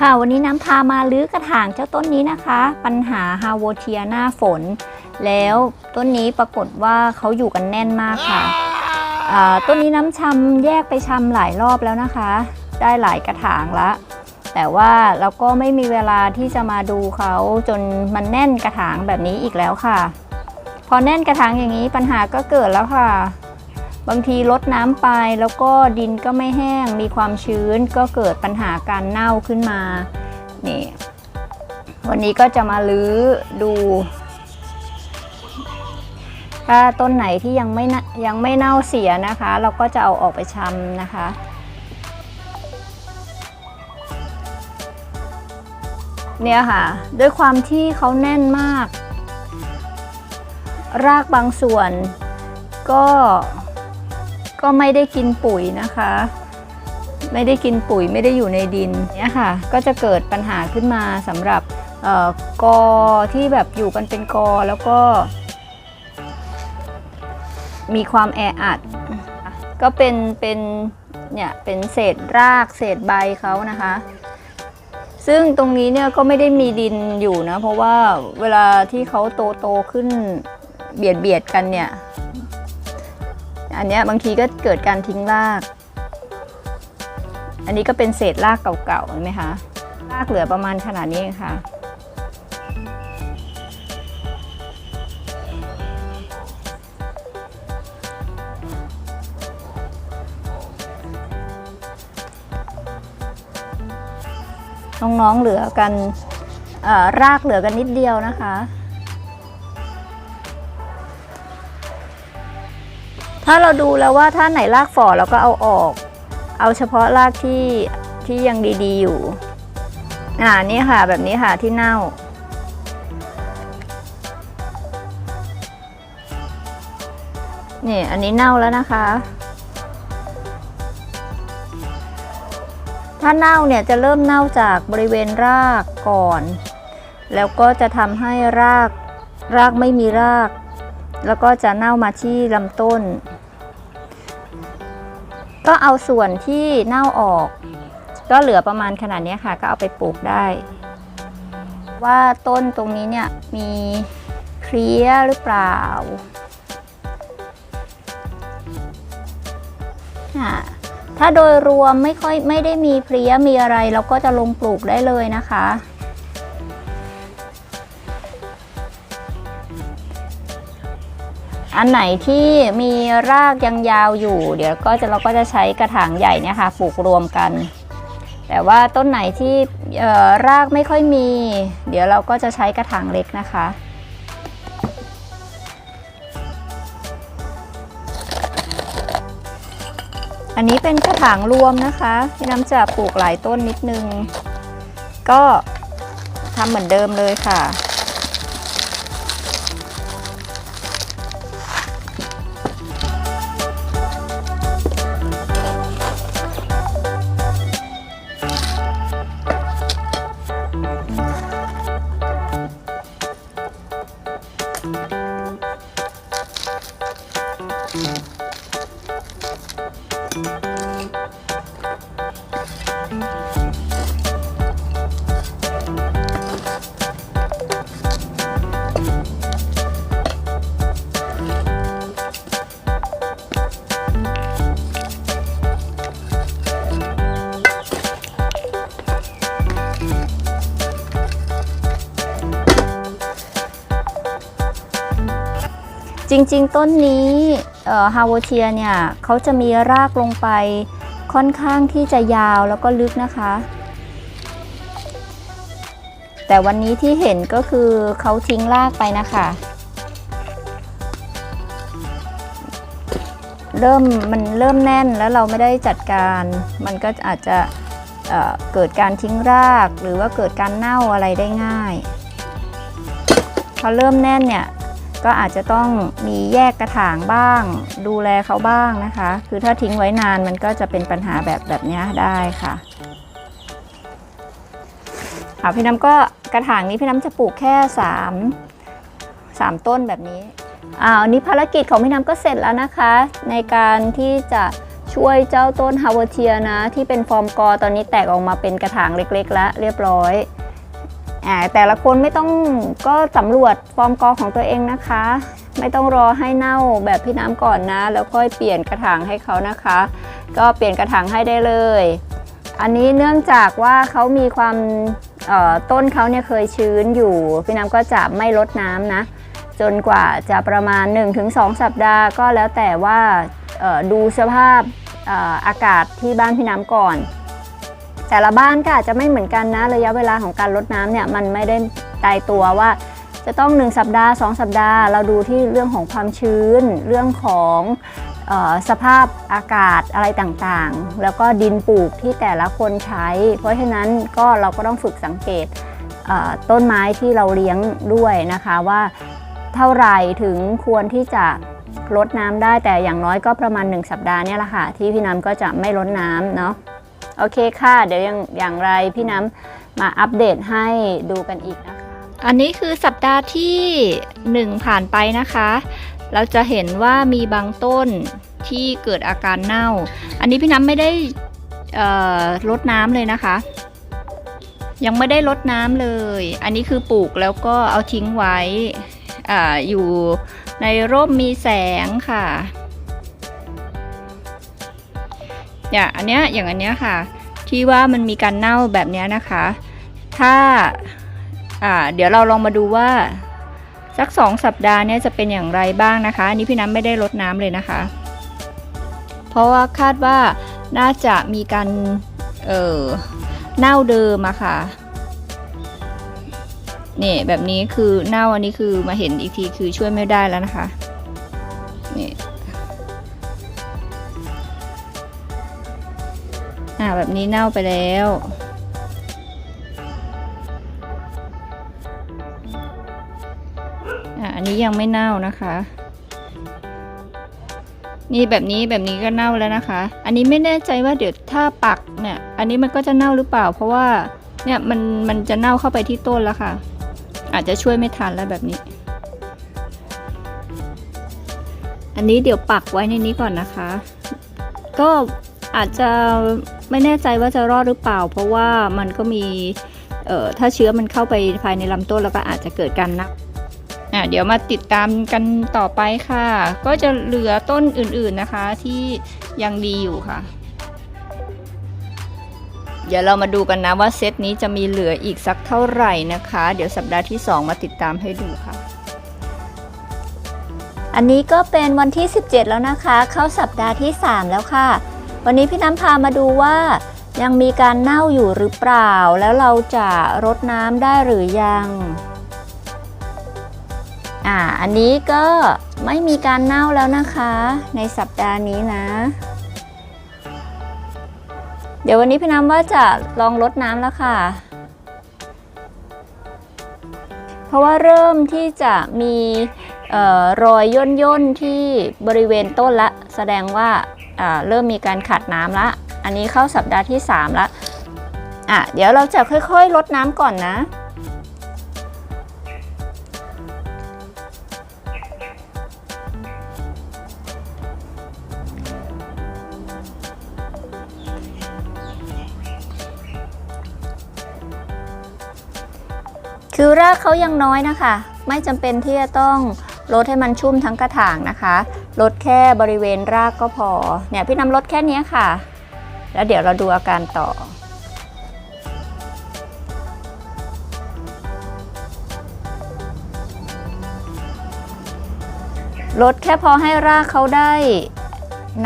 ค่ะวันนี้น้ำพามาลื้อกระถางเจ้าต้นนี้นะคะ ปัญหาฮาวเทียหน้าฝน แล้วต้นนี้ปรากฏว่าเขาอยู่กันแน่นมากค่ะต้นนี้น้ำชำแยกไปชำหลายรอบแล้วนะคะ ได้หลายกระถางละแต่ว่าเราก็ไม่มีเวลาที่จะมาดูเขาจนมันแน่นกระถางแบบนี้อีกแล้วค่ะ พอแน่นกระถางอย่างนี้ปัญหาก็เกิดแล้วค่ะ บางทีลดน้ำไปแล้วก็ดินก็ไม่แห้งมีความชื้นก็เกิดปัญหาการเน่าขึ้นมานี่วันนี้ก็จะมาลื้อดู ถ้าต้นไหนที่ยังไม่ยังไม่เน่าเสียนะคะ เราก็จะเอาออกไปชำนะคะเนี่ยค่ะ ด้วยความที่เขาแน่นมาก รากบางส่วนก็ ก็ไม่ได้กินปุ๋ยนะคะ ไม่ได้กินปุ๋ยไม่ได้อยู่ในดินเนี่ยค่ะ ก็จะเกิดปัญหาขึ้นมาสำหรับออกอที่แบบอยู่กันเป็นกอแล้วก็ มีความแออัด ก็เป็นเป็นเนี่ยเป็นเศษรากเศษใบเขานะคะ ซึ่งตรงนี้เนี่ยก็ไม่ได้มีดินอยู่นะ เพราะว่าเวลาที่เขาโตโตขึ้นเบียดเบียดกันเนี่ย อันนี้บางทีก็เกิดการทิ้งราก อันนี้ก็เป็นเศษรากเก่าๆเห็นไหมคะ รากเหลือประมาณขนาดนี้ค่ะน้องๆเหลือกันรากเหลือกันนิดเดียวนะคะ ถ้าเราดูแล้วว่าถ้าไหนรากฝ่อเราก็เอาออก เอาเฉพาะรากที่ที่ยังดีๆอยู่ อ่านี่ค่ะแบบนี้ค่ะที่เน่า นี่อันนี้เน่าแล้วนะคะ ถ้าเน่าเนี่ยจะเริ่มเน่าจากบริเวณรากก่อน แล้วก็จะทำให้รากรากไม่มีราก แล้วก็จะเน่ามาที่ลำต้น ก็เอาส่วนที่เน่าออก ก็เหลือประมาณขนาดนี้ค่ะ ก็เอาไปปลูกได้ ว่าต้นตรงนี้เนี่ยมีเพลี้ยหรือเปล่าอ่าถ้าโดยรวมไม่ค่อยไม่ได้มีเพลี้ยมีอะไร เราก็จะลงปลูกได้เลยนะคะ อันไหนที่มีรากยังยาวอยู่ เดี๋ยวก็จะเราก็จะใช้กระถางใหญ่เนี่ยค่ะปลูกรวมกัน แต่ว่าต้นไหนที่เออรากไม่ค่อยมี เดี๋ยวเราก็จะใช้กระถางเล็กนะคะอันนี้เป็นกระถางรวมนะคะพี่น้ำจะปลูกหลายต้นนิดนึง ก็ทำเหมือนเดิมเลยค่ะ จริงๆ ต้นนี้ฮาวเทียเนี่ยเขาจะมีรากลงไปค่อนข้างที่จะยาวแล้วก็ลึกนะคะ แต่วันนี้ที่เห็นก็คือเขาทิ้งรากไปนะคะ เริ่มมันเริ่มแน่นแล้วเราไม่ได้จัดการ มันก็อาจจะเเกิดการทิ้งรากหรือว่าเกิดการเน่าอะไรได้ง่ายพอเริ่มแน่นเนี่ย ก็อาจจะต้องมีแยกกระถางบ้าง ดูแลเขาบ้างนะคะ คือถ้าทิ้งไว้นานมันก็จะเป็นปัญหาแบบแบบนี้ได้ค่ะอ่าพี่น้ำก็กระถางนี้พี่น้ำจะปลูกแค่ 3 3 ต้นแบบนี้อ่าอันนี้ภารกิจของพี่น้ำก็เสร็จแล้วนะคะ ในการที่จะช่วยเจ้าต้นฮาวเทียนะ ที่เป็นฟอร์มกอตอนนี้แตกออกมาเป็นกระถางเล็กๆ แล้วเรียบร้อย แต่ละคนไม่ต้องก็สำรวจฟอร์มกอของตัวเองนะคะ ไม่ต้องรอให้เน่าแบบพี่น้ำก่อนนะ แล้วค่อยเปลี่ยนกระถางให้เขานะคะ ก็เปลี่ยนกระถางให้ได้เลย อันนี้เนื่องจากว่าเขามีความต้นเขาเนี่ยเคยชื้นอยู่ พี่น้ำก็จะไม่ลดน้ำนะ จนกว่าจะประมาณ 1-2 สัปดาห์ก็แล้วแต่ว่าดูสภาพอากาศที่บ้านพี่น้ำก่อน แต่ละบ้านก็อาจจะไม่เหมือนกันนะระยะเวลาของการลดน้ำเนี่ยมันไม่ได้ตายตัวว่า จะต้อง 1 สัปดาห์ 2 สัปดาห์ เราดูที่เรื่องของความชื้น เรื่องของออสภาพอากาศอะไรต่างๆ แล้วก็ดินปลูกที่แต่ละคนใช้ เพราะฉะนั้นก็เราก็ต้องฝึกสังเกตต้นไม้ที่เราเลี้ยงด้วยนะคะว่าเท่าไหร่ถึงควรที่จะลดน้ำได้แต่อย่างน้อยก็ประมาณ 1 สัปดาห์เนี่ยแหละค่ะที่พี่น้ำก็จะไม่ลดน้ำเนาะ โอเคค่ะ เดี๋ยวยังอย่างไรพี่น้ำมาอัปเดตให้ดูกันอีกนะคะ อันนี้คือสัปดาห์ที่ 1 ผ่านไปนะคะ เราจะเห็นว่ามีบางต้นที่เกิดอาการเน่า อันนี้พี่น้ำไม่ได้ลดน้ำเลยนะคะ ยังไม่ได้ลดน้ำเลย อันนี้คือปลูกแล้วก็เอาทิ้งไว้ออยู่ในร่มมีแสงค่ะ อย่างอันเนี้ยอย่างอันเนี้ยค่ะ ที่ว่ามันมีการเน่าแบบเนี้ยนะคะ ถ้าอ่าเดี๋ยวเราลองมาดูว่าสักสองสัปดาห์เนี้ยจะเป็นอย่างไรบ้างนะคะอันนี้พี่น้ำไม่ได้ลดน้ำเลยนะคะ เพราะว่าคาดว่าน่าจะมีการเออเน่าเดิมอะค่ะนี่แบบนี้คือเน่าอันนี้คือมาเห็นอีกทีคือช่วยไม่ได้แล้วนะคะนี่ อ่าแบบนี้เน่าไปแล้ว อ่าอันนี้ยังไม่เน่านะคะ นี่แบบนี้แบบนี้ก็เน่าแล้วนะคะ อันนี้ไม่แน่ใจว่าเดี๋ยวถ้าปักเนี่ย อันนี้มันก็จะเน่าหรือเปล่า เพราะว่าเนี่ยมันมันจะเน่าเข้าไปที่ต้นแล้วค่ะ อาจจะช่วยไม่ทันแล้วแบบนี้ อันนี้เดี๋ยวปักไว้ในนี้ก่อนนะคะ ก็อาจจะ ไม่แน่ใจว่าจะรอดหรือเปล่า เพราะว่ามันก็มีเอ่อถ้าเชื้อมันเข้าไปภายในลำต้นแล้วก็อาจจะเกิดการนับอะเดี๋ยวมาติดตามกันต่อไปค่ะ ก็จะเหลือต้นอื่นๆนะคะที่ยังดีอยู่ค่ะ เดี๋ยวเรามาดูกันนะว่าเซตนี้จะมีเหลืออีกสักเท่าไหร่นะคะ เดี๋ยวสัปดาห์ที่ 2 มาติดตามให้ดูค่ะอันนี้ก็เป็นวันที่ 17 แล้วนะคะ เข้าสัปดาห์ที่ 3 แล้วค่ะ วันนี้พี่น้ำพามาดูว่ายังมีการเน่าอยู่หรือเปล่า แล้วเราจะรดน้ำได้หรือยังอ่าอันนี้ก็ไม่มีการเน่าแล้วนะคะ ในสัปดาห์นี้นะ เดี๋ยววันนี้พี่น้ำว่าจะลองลดน้ำแล้วค่ะ เพราะว่าเริ่มที่จะมีออรอยย่นย่นๆที่บริเวณต้นละ แสดงว่า เริ่มมีการขาดน้ำละ อันนี้เข้าสัปดาห์ที่ 3 ละอะเดี๋ยวเราจะค่อยๆลดน้ำก่อนนะ คือรากเขายังน้อยนะคะ ไม่จำเป็นที่จะต้องลดให้มันชุ่มทั้งกระถางนะคะ ลดแค่บริเวณรากก็พอ เนี่ยพี่นำลดแค่นี้ค่ะ แล้วเดี๋ยวเราดูอาการต่อ ลดแค่พอให้รากเขาได้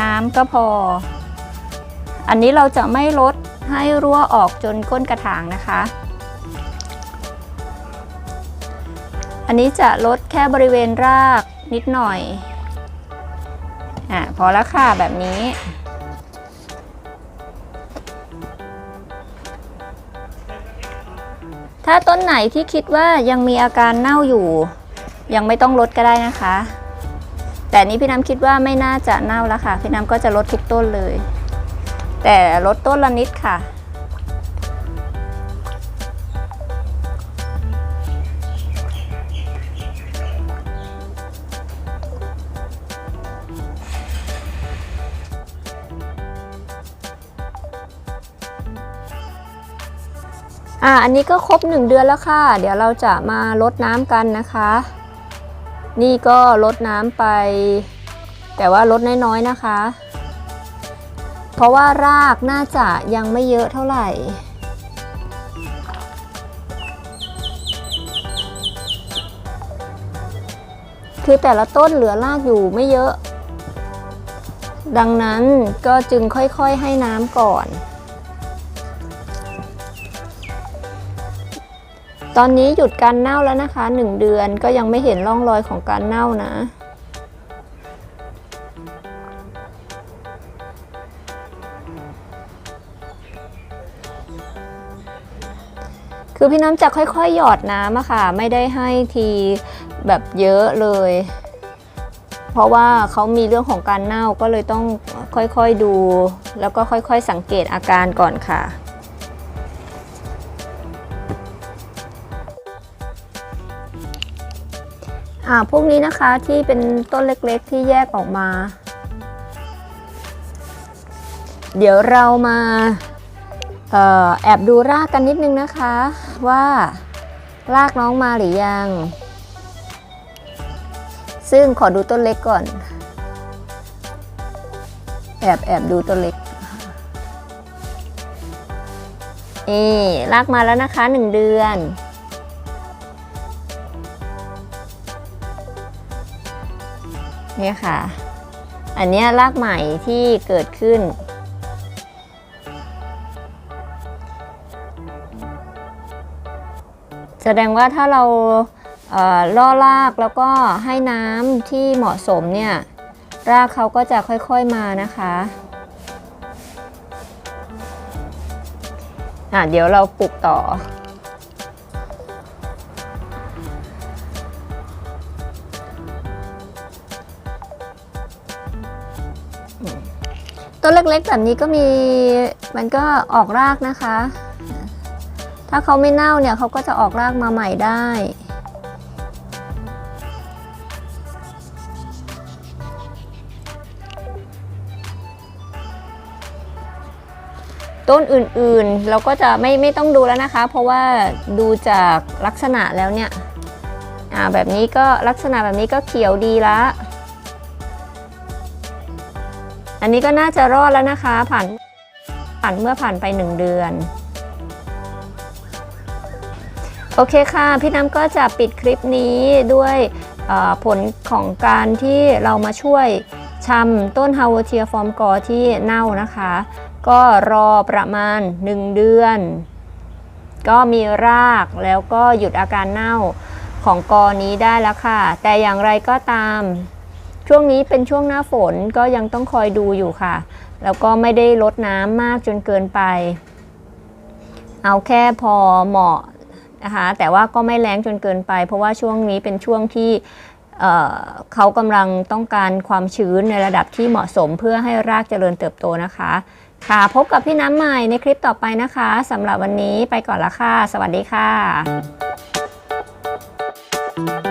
น้ำก็พอ อันนี้เราจะไม่ลดให้รั่วออกจนก้นกระถางนะคะ อันนี้จะลดแค่บริเวณรากนิดหน่อย อะพอแล้วค่ะแบบนี้ถ้าต้นไหนที่คิดว่ายังมีอาการเน่าอยู่ ยังไม่ต้องลดก็ได้นะคะ แต่นี้พี่น้ำคิดว่าไม่น่าจะเน่าแล้วค่ะ พี่น้ำก็จะลดทุกต้นเลย แต่ลดต้นละนิดค่ะ อ่าอันนี้ก็ครบ 1 เดือนแล้วค่ะ เดี๋ยวเราจะมาลดน้ำกันนะคะ นี่ก็ลดน้ำไป แต่ว่าลดน้อยๆนะคะ เพราะว่ารากน่าจะยังไม่เยอะเท่าไหร่คือแต่ละต้นเหลือรากอยู่ไม่เยอะ ดังนั้นก็จึงค่อยๆให้น้ำก่อน ตอนนี้หยุดการเน่าแล้วนะคะ 1 เดือนก็ยังไม่เห็นร่องรอยของการเน่านะคือพี่น้ำจะค่อยๆ หยอดน้ำอะค่ะ ไม่ได้ให้ทีแบบเยอะเลย เพราะว่าเขามีเรื่องของการเน่าก็เลยต้องค่อยๆดู แล้วก็ค่อยๆ สังเกตอาการก่อนค่ะ อ่าพวกนี้นะคะที่เป็นต้นเล็กๆที่แยกออกมา เดี๋ยวเรามาออแอบดูรากกันนิดนึงนะคะว่ารากน้องมาหรือยัง ซึ่งขอดูต้นเล็กก่อน แอบแอบดูต้นเล็กนี่รากมาแล้วนะคะหนึ่งเดือน นี่ค่ะ อันนี้รากใหม่ที่เกิดขึ้น แสดงว่าถ้าเราเอ่อล่อรากแล้วก็ให้น้ำที่เหมาะสมเนี่ย รากเขาก็จะค่อยๆมานะคะอะเดี๋ยวเราปลูกต่อ ต้นเล็กๆ แบบนี้ก็มีมันก็ออกรากนะคะ ถ้าเขาไม่เน่าเนี่ยเขาก็จะออกรากมาใหม่ได้ ต้นอื่นๆเราก็จะไม่ไม่ต้องดูแล้วนะคะ เพราะว่าดูจากลักษณะแล้วเนี่ย อ่าแบบนี้ก็ลักษณะแบบนี้ก็เขียวดีละ อันนี้ก็น่าจะรอดแล้วนะคะ ผ่านผ่านเมื่อผ่านไป 1 เดือน โอเคค่ะ พี่น้ำก็จะปิดคลิปนี้ด้วยผลของการที่เรามาช่วยชำต้นฮาวเทียฟอร์มกอที่เน่านะคะ ก็รอประมาณ 1 เดือน ก็มีรากแล้วก็หยุดอาการเน่าของกอนี้ได้แล้วค่ะ แต่อย่างไรก็ตาม ช่วงนี้เป็นช่วงหน้าฝนก็ยังต้องคอยดูอยู่ค่ะ แล้วก็ไม่ได้ลดน้ำมากจนเกินไป เอาแค่พอเหมาะนะคะแต่ว่าก็ไม่แรงจนเกินไป เพราะว่าช่วงนี้เป็นช่วงที่เเขากำลังต้องการความชื้นในระดับที่เหมาะสมเพื่อให้รากเจริญเติบโตนะคะ ค่ะพบกับพี่น้ำใหม่ในคลิปต่อไปนะคะสำหรับวันนี้ไปก่อนละค่ะ สวัสดีค่ะ